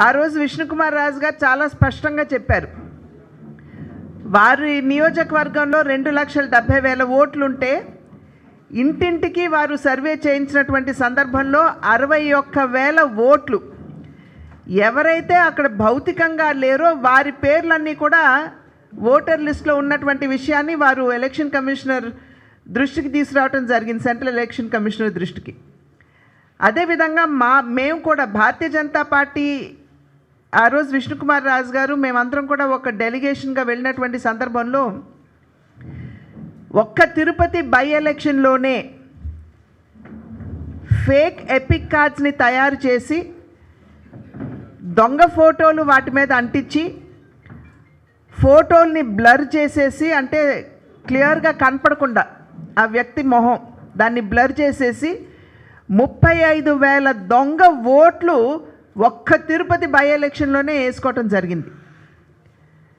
ఆ రోజు విష్ణుకుమార్ రాజు గారు చాలా స్పష్టంగా చెప్పారు. వారి నియోజకవర్గంలో రెండు లక్షల డెబ్భై వేల ఓట్లుంటే ఇంటింటికి వారు సర్వే చేయించినటువంటి సందర్భంలో అరవై ఒక్క వేల ఓట్లు. ఎవరైతే అక్కడ భౌతికంగా లేరో వారి పేర్లన్నీ కూడా ఓటర్ లిస్ట్లో ఉన్నటువంటి విషయాన్ని వారు ఎలక్షన్ కమిషనర్ దృష్టికి తీసుకురావడం జరిగింది సెంట్రల్ ఎలక్షన్ కమిషనర్ దృష్టికి. అదేవిధంగా మా మేము కూడా భారతీయ జనతా పార్టీ ఆ రోజు విష్ణుకుమార్ రాజు గారు మేమందరం కూడా ఒక డెలిగేషన్గా వెళ్ళినటువంటి సందర్భంలో ఒక్క తిరుపతి బై ఎలక్షన్లోనే ఫేక్ ఎపిక్ కార్డ్స్ని తయారు చేసి దొంగ ఫోటోలు వాటి మీద అంటించి ఫోటోల్ని బ్లర్ చేసేసి అంటే క్లియర్గా కనపడకుండా ఆ వ్యక్తి మొహం దాన్ని బ్లర్ చేసేసి ముప్పై ఐదు వేల దొంగ ఓట్లు ఒక్క తిరుపతి బై ఎలక్షన్లోనే వేసుకోవటం జరిగింది.